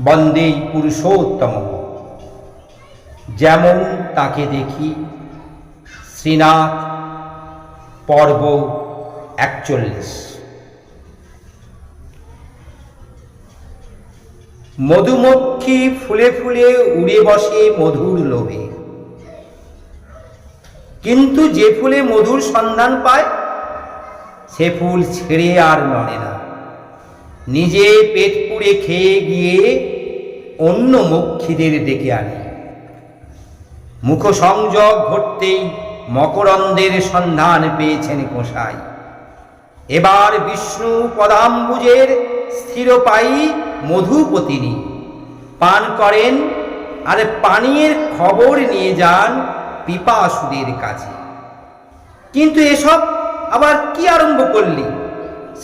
বন্দে পুরুষোত্তম। যেমন তাকে দেখি শ্রীনাথ পর্ব একচল্লিশ। মধুমক্ষী ফুলে ফুলে উড়ে বসে মধুর লোভে। কিন্তু যে ফুলে মধুর সন্ধান পায়, সে ফুল ছেড়ে আর নড়ে না। নিজে পেট পুড়ে খেয়ে গিয়ে অন্য মক্ষীদের ডেকে আনে। মুখ সংযোগ ঘটতেই মকরন্দের সন্ধান পেয়েছেন গোসাই এবার বিষ্ণু পদাম্বুজের স্থিরপায়ী মধুপতিনী পান করেন আর পানীয়ের খবর নিয়ে যান পিপাসুদের কাছে। কিন্তু এসব আবার কি আরম্ভ করলি?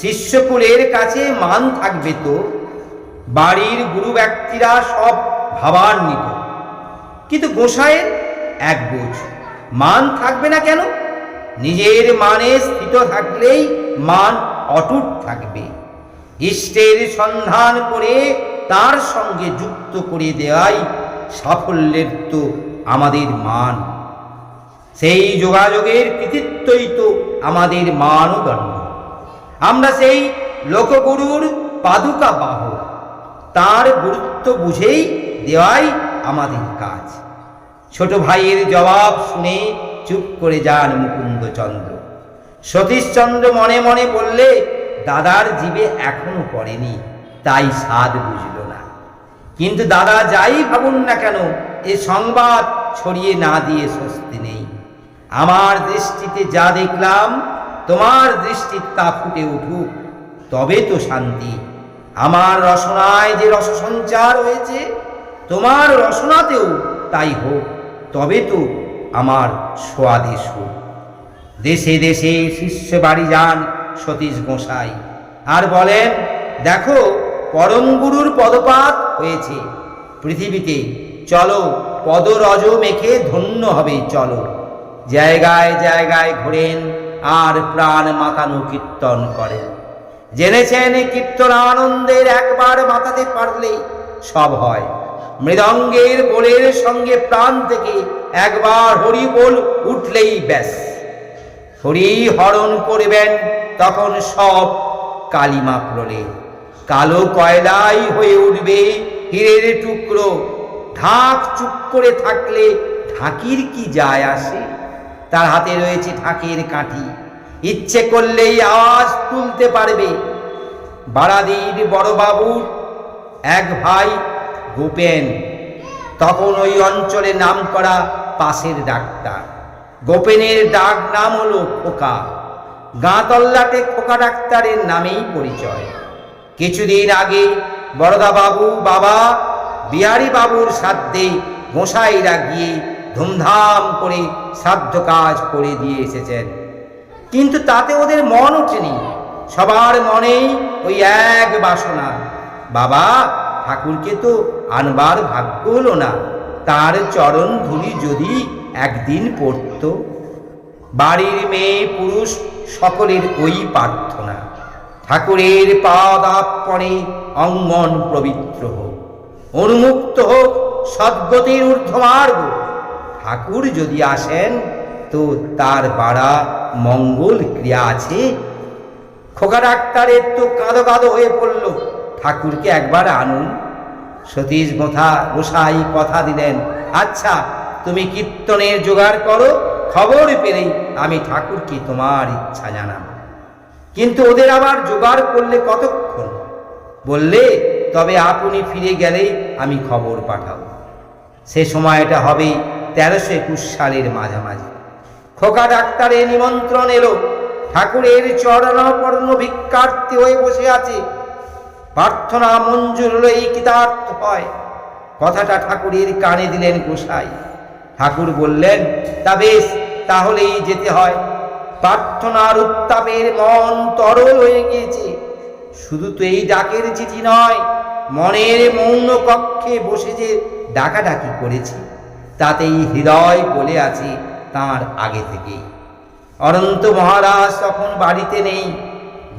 শিষ্যকুলের কাছে মান থাকবে তো? বাড়ির গুরু ব্যক্তিরা সব ভাবার ভাবান্বিত কিন্তু গোসাইয়ের এক বোঝ, মান থাকবে না কেন? নিজের মানে স্থিত থাকলেই মান অটুট থাকবে। ইষ্টের সন্ধান করে তার সঙ্গে যুক্ত করে দেওয়াই সাফল্যের তো আমাদের মান। সেই যোগাযোগের কৃতিত্বই তো আমাদের মানদণ্ড। আমরা সেই লোকগুরুর পাদুকা বাহ তার গুরুত্ব বুঝেই দেওয়াই আমাদের কাজ। ছোট ভাইয়ের জবাব শুনে চুপ করে যান মুকুন্দচন্দ্র। সতীশচন্দ্র মনে মনে বললে, দাদার জীবে এখনও পড়েনি, তাই স্বাদ বুঝল না। কিন্তু দাদা যাই ভাবুন না কেন, এ সংবাদ ছড়িয়ে না দিয়ে স্বস্তি নেই। আমার দৃষ্টিতে যা দেখলাম, তোমার দৃষ্টির তা ফুটে উঠুক, তবে তো শান্তি। আমার রসনায় যে রস সঞ্চার হয়েছে, তোমার রসনাতেও তাই হোক, তবে তো আমার সোয়াদেশ হোক দেশে দেশে শিষ্য বাড়ি যান সতীশ গোসাই, আর বলেন, দেখো পরম গুরুর পদপাত হয়েছে। পৃথিবীতে চলো, পদরজ মেখে ধন্য হবে, চলো। জায়গায় জায়গায় ঘোরেন, আর প্রাণ মাতানো কীর্তন করেন। জেনেছেন কীর্তন আনন্দের একবার মাতাতে পারলে সব হয়। মৃদঙ্গের বোলের সঙ্গে প্রাণ থেকে একবার হরি বল উঠলেই ব্যাস। হরি হরণ করবেন, তখন সব কালিমা প্রলে কালো কয়লাই হয়ে উঠবে হীরের টুকরো। ঢাক চুপ করে থাকলে ঢাকির কি যায় আসে? তার হাতে রয়েছে ঢাকের কাঠি। ইচ্ছে করলেই আওয়াজ তুলতে পারবে। বারাদির বড়বাবুর এক ভাই গোপেন। তখন ওই অঞ্চলে নাম করা পাশের ডাক্তার। গোপেনের ডাক নাম হলো খোকা। গাঁতল্লাটে খোকা ডাক্তারের নামেই পরিচয়। কিছুদিন আগে বরদাবাবু বাবা বিহারী বাবুর সাধ্যে গোসাইরা গিয়ে ধুমধাম করে শ্রাদ্ধ কাজ করে দিয়ে এসেছেন। কিন্তু তাতে ওদের মন ওঠেনি সবার মনেই ওই এক বাসনা, বাবা, ঠাকুরকে তো আনবার ভাগ্য হলো না, তার চরণ ধুলি যদি একদিন পড়ত। বাড়ির মেয়ে পুরুষ সকলের ওই প্রার্থনা, ঠাকুরের পাদাপরে অঙ্গন পবিত্র হোক, উন্মুক্ত হোক সদ্গতির ঊর্ধ্বমার্গ। ঠাকুর যদি আসেন, তো তার বাড়া মঙ্গল ক্রিয়া আছে খোকা ডাক্তারের একটু কাঁদো কাঁদো হয়ে পড়ল। ঠাকুরকে একবার আনুন। সতীশ গোথা গোসাই কথা দিলেন আচ্ছা তুমি কীর্তনের জোগাড় করো, খবর পেলেই আমি ঠাকুরকে তোমার ইচ্ছা জানাব। কিন্তু ওদের আবার জোগাড় করলে কতক্ষণ? বললে, তবে আপনি ফিরে গেলেই আমি খবর পাঠাবো। সে সময়টা হবে তেরোশো একুশ সালের মাঝামাঝি। খোকা ডাক্তারের নিমন্ত্রণ এলো। ঠাকুরের চরণাপর্ণ ভিক্ষার্থী হয়ে বসে আছে। প্রার্থনা মঞ্জুর হলো এই কৃতার্থ হয়? কথাটা ঠাকুরের কানে দিলেন গোসাই। ঠাকুর বললেন, তা বেশ, তাহলেই যেতে হয়। প্রার্থনার উত্তাপের মন তরল হয়ে গিয়েছে। শুধু তো এই ডাকের চিঠি নয়, মনের মৌন কক্ষে বসে যে ডাকাডাকি করেছি, তাতেই হৃদয় বলে আছে তার আগে থেকেই। অনন্ত মহারাজ তখন বাড়িতে নেই।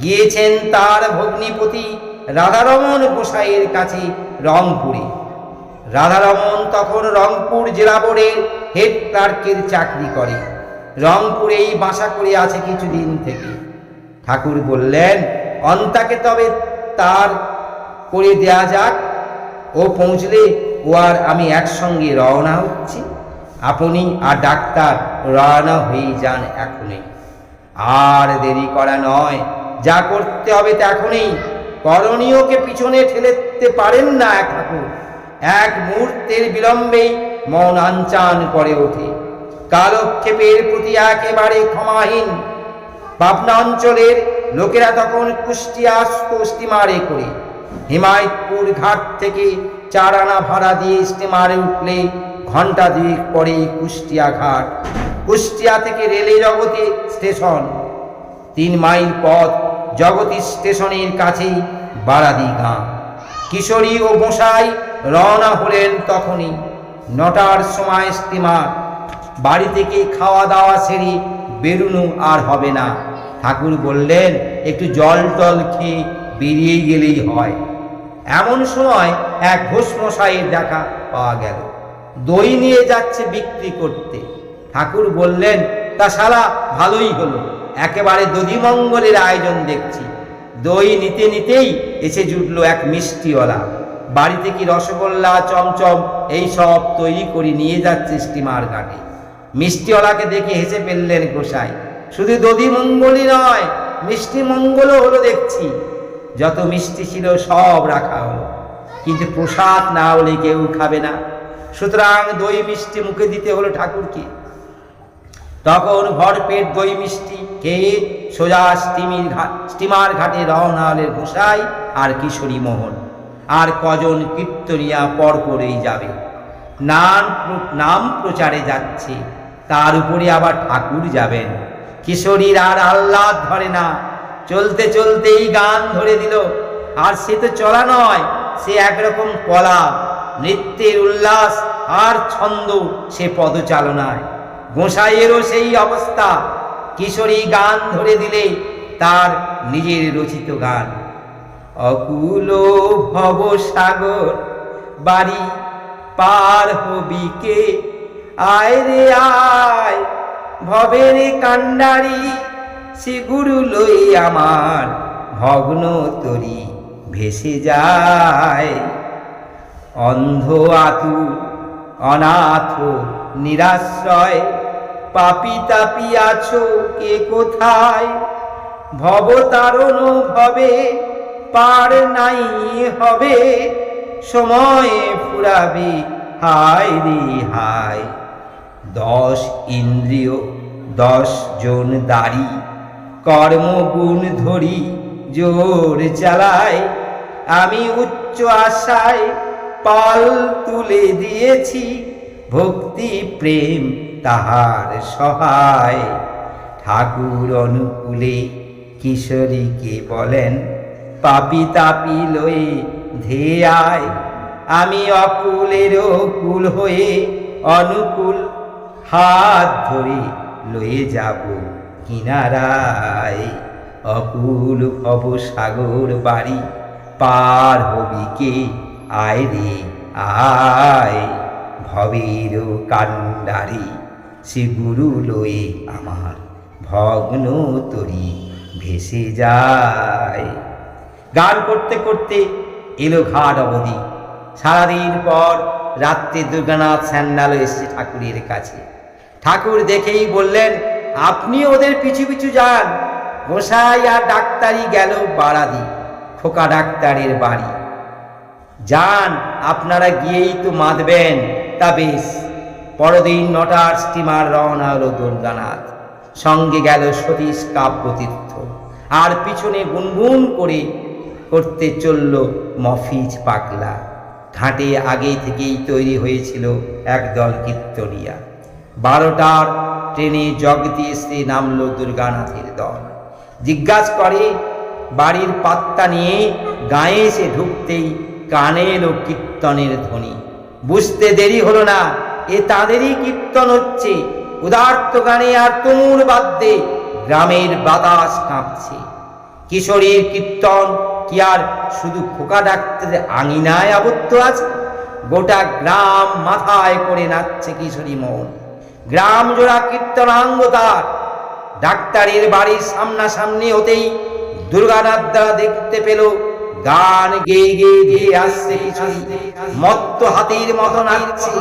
গিয়েছেন তার ভগ্নিপতি রাধারমন গোসাইয়ের কাছে রংপুরে। রাধারমন তখন রংপুর জেলা বোর্ডের হেড ক্লার্কের চাকরি করে। রংপুরেই বাসা করে আছে কিছুদিন থেকে। ঠাকুর বললেন, অন্তাকে তবে তার করে দেয়া যাক। ও পৌঁছলে ও আর আমি একসঙ্গে রওনা হচ্ছি। আপনি আর ডাক্তার রওনা হয়ে যান এখনই। আর দেরি করা নয়, যা করতে হবে তা এখনই। করণীয়কে পিছনে ঠেলেতে পারেন না এক ঠাকুর। এক মুহূর্তের বিলম্বেই মন আনচান করে ওঠে। কালক্ষেপের প্রতি একেবারে ক্ষমাহীন। পাবনা অঞ্চলের লোকেরা তখন কুষ্টিয়া আসতো স্টিমারে করে। হিমায়তপুর ঘাট থেকে চার আনা ভাড়া দিয়ে স্টিমারে উঠলে ঘণ্টা দুয়েক পরে কুষ্টিয়া ঘাট। কুষ্টিয়া থেকে রেলে জগতে স্টেশন। তিন মাইল পথ জগতী স্টেশনের কাছেই বারাদি গাঁ। কিশোরী ও মশাই রওনা হলেন তখনই। নটার সময় স্টিমার বাড়ি থেকে খাওয়া দাওয়া সেরে বেরুনো আর হবে না। ঠাকুর বললেন, একটু জল টল খেয়ে বেরিয়ে গেলেই হয়। এমন সময় এক ঘোষ মশাইয়ের দেখা পাওয়া গেল। দই নিয়ে যাচ্ছে বিক্রি করতে। ঠাকুর বললেন, তা সারা ভালোই হলো। একেবারে দধিমঙ্গলের আয়োজন দেখছি। দই নিতে নিতেই এসে জুটলো এক মিষ্টিওয়ালা। বাড়িতে কি রসগোল্লা, চমচম, এই সব তৈরি করে নিয়ে যাচ্ছে স্টিমার ঘাটে মিষ্টিওয়ালাকে দেখে হেসে ফেললেন গোসাই, শুধু দধিমঙ্গলই নয়, মিষ্টি মঙ্গলও হলো দেখছি। যত মিষ্টি ছিল সব রাখা হলো। কিন্তু প্রসাদ না হলে কেউ খাবে না। সুতরাং দই মিষ্টি মুখে দিতে হলো ঠাকুরকে। তখন ভরপেট দই মিষ্টি খেয়ে সোজা স্টিমির ঘাট স্টিমার ঘাটে রওনা হলেন আর কিশোরী মোহন। আর কজন কীর্তনিয়া পর করেই যাবে। প্র- নাম প্রচারে যাচ্ছে, তার উপরে আবার ঠাকুর যাবেন। কিশোরীর আর আহ্লাদ ধরে না, চলতে চলতেই গান ধরে দিল। আর সে তো চলা নয়, সে একরকম কলা, নৃত্যের উল্লাস আর ছন্দ সে পদচালনায়। গোসাইয়েরও সেই অবস্থা। কিশোরী গান ধরে দিলে তার নিজের রচিত গান। অকুল ভব সাগর, বাড়ি পার হবি কে? আয় রে আয়, ভবের কান্ডারি সিগুরু লই আমার, ভগ্ন তরি ভেসে যায়। অন্ধ আতু অনাথ নিরাশ্রয়, পাপি তাপি আছো, কে কোথায়? ভবতারণ ভবে, পার নাই হবে, সময় ফুরাবে, হায় রে হায়। দশ ইন্দ্রিয়, দশ জন দাড়ি, কর্মগুণ ধরি, জোর চালায় আমি উচ্চ আশায় পাল তুলে দিয়েছি, ভক্তি প্রেম তাহার সহায়। ঠাকুর অনুকূলে কিশোরীকে বলেন, পাপি তাপি লয়ে ধেয়ায়, আমি অকুলেরও কুল হয়ে অনুকূল হাত ধরে লয়ে যাব কিনারায়। অকুল ভব সাগর বাড়ি, পার হবি কে আয় রে আয় ভবের কান্ডারি সে গুরু লয়ে আমার ভগ্ন তরি ভেসে যায়। গান করতে করতে এলো ঘাট অবধি। সারাদিন পর রাত্রে দুর্গানাথ স্যান্ডালো এসছে ঠাকুরের কাছে। ঠাকুর দেখেই বললেন, আপনি ওদের পিছু পিছু যান। গোসাই আর ডাক্তারি গেল বাড়াদি, খোকা ডাক্তারের বাড়ি। যান আপনারা গিয়েই তো মাতবেন। তা বেশ, পরদিন নটার স্টিমার রওনা হলো দুর্গানাথ। সঙ্গে গেল সতীশ কাব্যতীর্থ। আর পিছনে গুনগুন করে করতে চলল মফিজ পাগলা। ঘাটে আগে থেকেই তৈরি হয়েছিল একদল কীর্তনিয়া। বারোটার ট্রেনে জগতি এসে নামল দুর্গানাথের দল। জিজ্ঞাসা করে, বাড়ির পাত্তা নিয়ে গায়ে এসে ঢুকতেই কানে এলো কীর্তনের ধ্বনি। বুঝতে দেরি হলো না, এ তাদেরই কীর্তন হচ্ছে। উদার্ত গানে আর তুমুর বাদ্যে গ্রামের বাতাস কাঁপছে। কিশোরীর কীর্তন কি আর শুধু খোকা ডাক্তারের আঙিনায় আবদ্ধ আছে? গোটা গ্রাম মাথায় করে নাচছে কিশোরী মন। গ্রাম জোড়া কীর্তনাঙ্গ তার ডাক্তারের বাড়ির সামনাসামনি হতেই দুর্গানাথ দ্বারা দেখতে পেল গান গেয়ে গেয়ে দিয়ে আসছে কিশোরী মত্ত হাতির মতন নাচছে।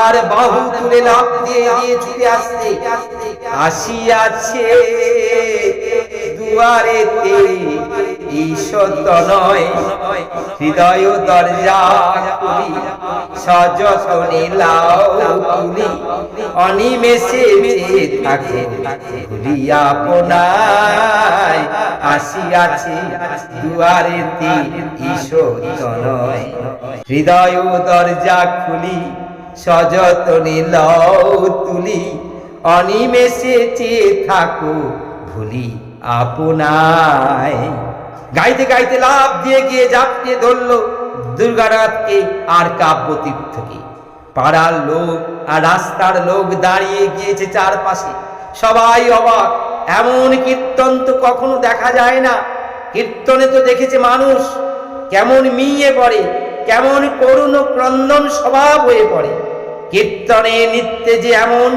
আর বাহু তুলে লাভ দিয়ে দিয়ে ছুটে আসছে। আসিয়াছে। দুয়ারেতে ঈশ্বর নয়। হৃদয় দরজা খুলি, সযতনে লাও অনিমেষে চেয়ে থাকে, ভুলিয়া আপনায় আসিয়াছে দুয়ারেতে ঈশ্বর নয়। হৃদয় দরজা খুলি, সযতনে লও তুলি। অনিমেষে চেয়ে থাকো, ভুলি আপনায় গাইতে গাইতে লাভ দিয়ে গিয়ে ঝাপটিয়ে ধরলো দুর্গানাথকে আর কাব্যতীর্থকে। পাড়ার লোক আর রাস্তার লোক দাঁড়িয়ে গিয়েছে চারপাশে। সবাই অবাক, এমন কীর্তন তো কখনো দেখা যায় না। কীর্তনে তো দেখেছে মানুষ, কেমন মিয়ে পড়ে, কেমন করুণ ক্রন্দন স্বভাব হয়ে পড়ে। কীর্তনে নিত্যে যে এমন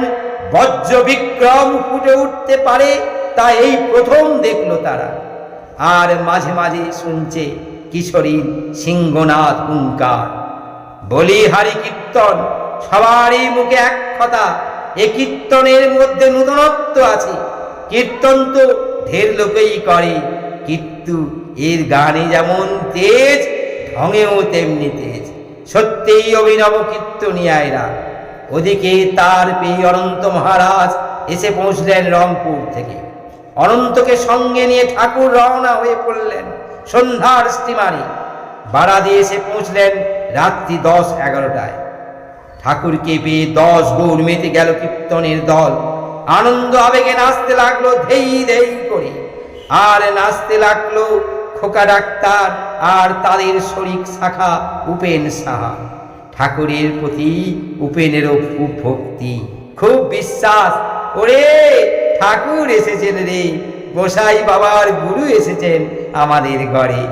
বজ্র বিক্রম ফুটে উঠতে পারে তা এই প্রথম দেখল তারা। আর মাঝে মাঝে শুনছে কিশোরীর সিংহনাথ হুঙ্কার। বলি, হারি কীর্তন, সবারই মুখে এক কথা, এ কীর্তনের মধ্যে নূতনত্ব আছে। কীর্তন তো ঢের লোকেই করে, কিন্তু এর গানে যেমন তেজ, ঢঙেও তেমনি তেজ। সত্যিই অভিনব কীর্তনিয়া এরা ওদিকে তার পেয়ে অনন্ত মহারাজ এসে পৌঁছলেন রংপুর থেকে। অনন্তকে সঙ্গে নিয়ে ঠাকুর রওনা হয়ে পড়লেন। সন্ধ্যার স্টিমারে দিয়ে এসে পৌঁছলেন রাত্রি দশ এগারোটায়। ঠাকুরকে পেয়ে দশ গৌর মেতে গেল কীর্তনের দল। আনন্দ আবেগে নাচতে লাগল ধেই ধেই করে। আর নাচতে লাগল খোকা ডাক্তার আর তাদের শরিক শাখা উপেন সাহা। ঠাকুরের প্রতি উপেনেরও খুব ভক্তি। খুব বিশ্বাস। ওরে ঠাকুর এসেছেন রে, গোসাই বাবার গুরু এসেছেন আমাদের ঘরে।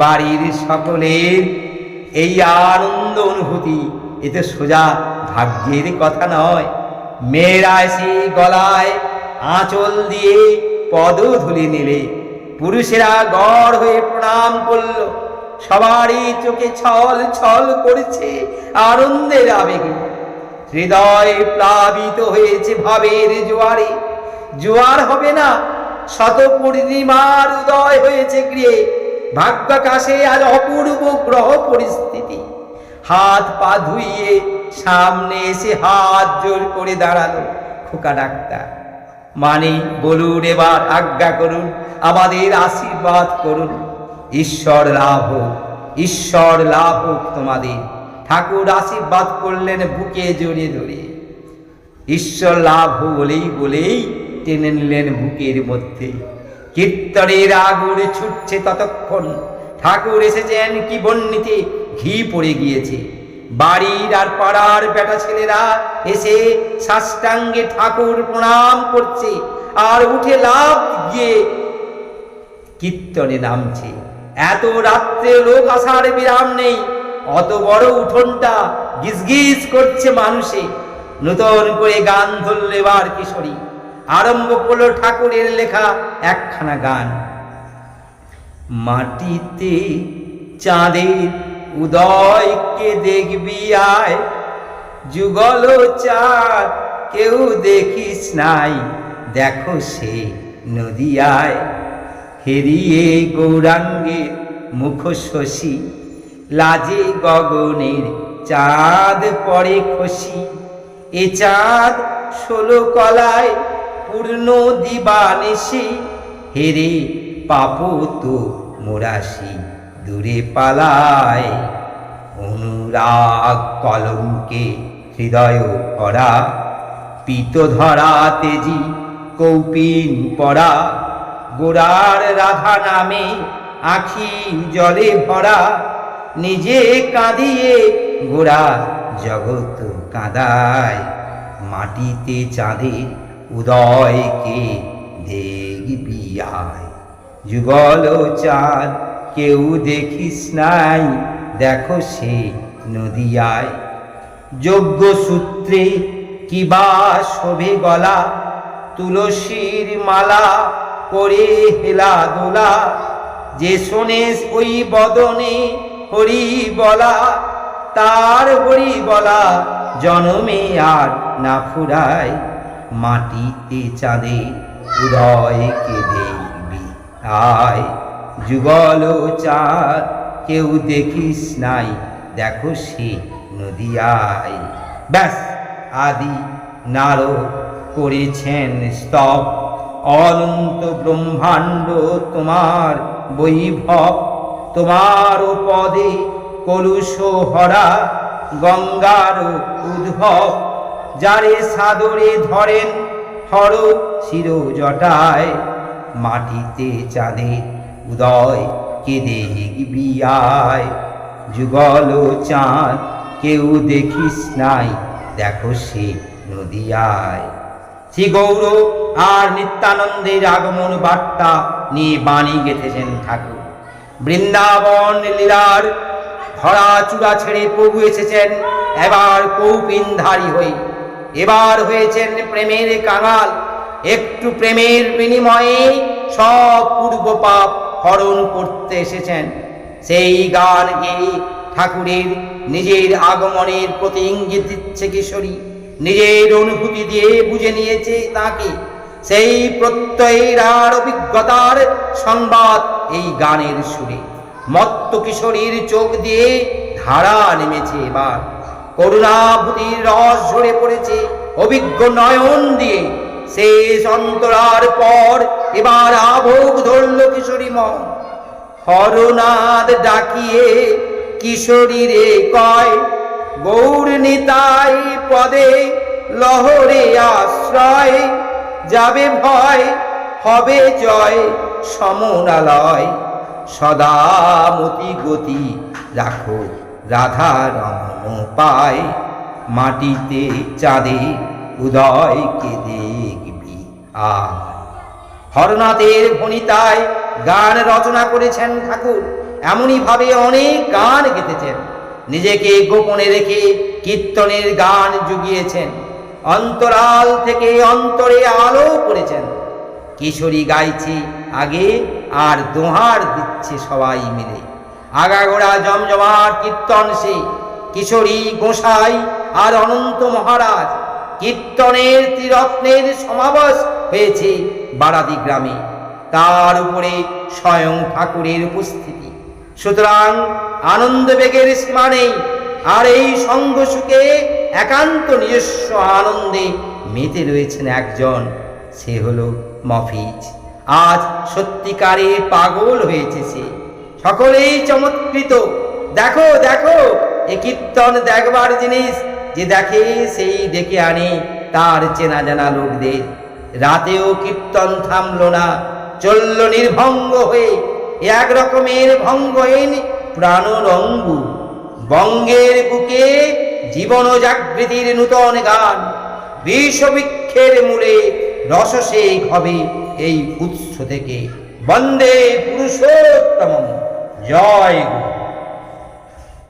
বাড়ির সকলের এই আনন্দ অনুভূতি, এ তো সোজা ভাগ্যের কথা নয়। মেয়েরা এসে গলায় আঁচল দিয়ে পদ ধুলে নিলে, পুরুষেরা গড় হয়ে প্রণাম করল। সবারই চোখে ছল ছল করেছে আনন্দের আবেগে। হৃদয় প্লাবিত হয়েছে ভাবের জোয়ারে। জোয়ার হবে না। শত পূর্ণিমার উদয় হয়েছে গৃহে। ভাগ্যাকাশে আজ অপূর্ব গ্রহ পরিস্থিতি। হাত পা ধুইয়ে সামনে এসে হাত জোর করে দাঁড়াল খোকা ডাক্তার। মানে বলুন, এবার আজ্ঞা করুন, আমাদের আশীর্বাদ করুন। ঈশ্বর লাভ হোক, ঈশ্বর লাভ হোক তোমাদের। ঠাকুর আশীর্বাদ করলেন বুকে জড়িয়ে ধরে। ঈশ্বর লাভ হোক বলেই বলেই টেনে নিলেন বুকের মধ্যে। কীর্তনের আগুন ছুটছে ততক্ষণ। ঠাকুর এসেছেন কি বন্নিতে, ঘি পড়ে গিয়েছে। বাড়ির আর পাড়ার বেটা ছেলেরা এসে সাষ্টাঙ্গে ঠাকুর প্রণাম করছে আর উঠে লাভ গিয়ে কীর্তনে নামছে। এত রাত্রে লোক আসার বিরাম নেই। অত বড় উঠোনটা গিজগিজ করছে মানুষে। নতুন করে গান ধরলে এবার কিশোরী। আরম্ভ করল ঠাকুরের লেখা একখানা গান। মাটিতে চাঁদের উদয়কে দেখবি আয়? যুগল চাঁদ কেউ দেখিস নাই, দেখো সে নদিয়ায়। হেরিয়ে গৌরাঙ্গে মুখ শশী লাজে গগনের চাঁদ পরে খসি। এ চাঁদ ষোলো কলায় পূর্ণ দিবানিসি হেরে পাপো তো মোরাসি দূরে পালায়। অনুরাগ কলঙ্কে হৃদয় ভরা, পিত ধরা তেজি কৌপিন পড়া গোড়ার রাধা নামে আখি জলে ভরা, নিজে কাঁদিয়ে গোড়া জগৎ কাঁদায়। মাটিতে চাঁদের উদয়কে দেখবি আয় যুগল চাঁদ, কেউ দেখিস নাই, দেখো সে নদিয়ায়। যোগ্য সূত্রে কিবা শোভে গলা, তুলসীর মালা করে হেলা দোলা। যে শোনেস ওই বদনে হরি বলা, তার হরি বলা, জনমে আর না ফুরায়। মাটিতে চাঁদে উদয় কে দেখবি আয় যুগল চাঁদ, কেউ দেখিস নাই, দেখো সে নদিয়ায়। ব্যাস, আদি নারদ করেছেন স্তব। অনন্ত ব্রহ্মাণ্ড তোমার বৈভব। তোমার পদে কলুষ হরা গঙ্গার উদ্ভব। যারে সাদরে ধরেন হর শির জটায় মাটিতে চাঁদে উদয় কে দেখবি আয় যুগল চাঁদ, কেউ দেখিস নাই, দেখো সে নদিয়ায়। শ্রী গৌর আর নিত্যানন্দের আগমন বার্তা নিয়ে বাণী গেঁথেছেন ঠাকুর। বৃন্দাবন লীলার ধরা চূড়া ছেড়ে প্রভু এসেছেন, এবার কৌপিনধারী হয়ে এবার হয়েছেন প্রেমের কাঙাল। একটু প্রেমের বিনিময়ে সব পূর্ব পাপ হরণ করতে এসেছেন। সেই গান গেয়ে ঠাকুরের নিজের আগমনের প্রতি ইঙ্গিত দিচ্ছে কিশোরী। নিজের অনুভূতি দিয়ে বুঝে নিয়েছে তাকে। সেই প্রত্যয়ের আর অভিজ্ঞতার সংবাদ এই গানের সুরে। মত্ত কিশোরীর চোখ দিয়ে ধারা নেমেছে এবার। করুণাভূতির রস ঝরে পড়েছে, অভিজ্ঞ নয়ন দিয়ে। শেষ অন্তরার পর এবার আভোগ ধরল কিশোরী মন। হরনাদ ডাকিয়ে কিশোরী রে কয়, গৌর পদে লহরে আশ্রয়, যাবে ভয়, হবে জয় সমনালয়। সদা মতি গতি রাখো। রাধা রমন পায়। মাটিতে চাঁদে উদয় কে দেখবি হরনাথের ভণিতায় গান রচনা করেছেন ঠাকুর। এমনই ভাবে অনেক গান গেতেছেন নিজেকে গোপনে রেখে কীর্তনের গান জুগিয়েছেন। অন্তরাল থেকে অন্তরে আলো করেছেন। কিশোরী গাইছে আগে আর দোহার দিচ্ছে সবাই মিলে। আগাগোড়া জমজমার কীর্তন সে কিশোরী গোসাই আর অনন্ত মহারাজ কীর্তনের ত্রিরত্নের সমাবেশ হয়েছে বারাদি গ্রামে। তার উপরে স্বয়ং ঠাকুরের উপস্থিতি। সুতরাং আনন্দ বেগের সীমা নেই আর এই সুখে একান্ত নিজস্ব আনন্দে মেতে রয়েছেন একজন। সে হলো মফিজ। আজ সত্যিকারে পাগল হয়েছে সে। সকলেই চমৎকৃত। দেখো দেখো, এ কীর্তন দেখবার জিনিস, যে দেখে সেই ডেকে আনে, তার চেনা জানা লোকদের। রাতেও কীর্তন থামলো না, চলল নির্ভঙ্গ হয়ে, এক রকমের ভঙ্গহীন প্রাণরঙ্গু বঙ্গের বুকে জীবন জাগৃতির নূতন গান বিষবৃক্ষের মূলে রসসেক হবে এই উৎস থেকে। বন্দে পুরুষোত্তম জয় গুরু।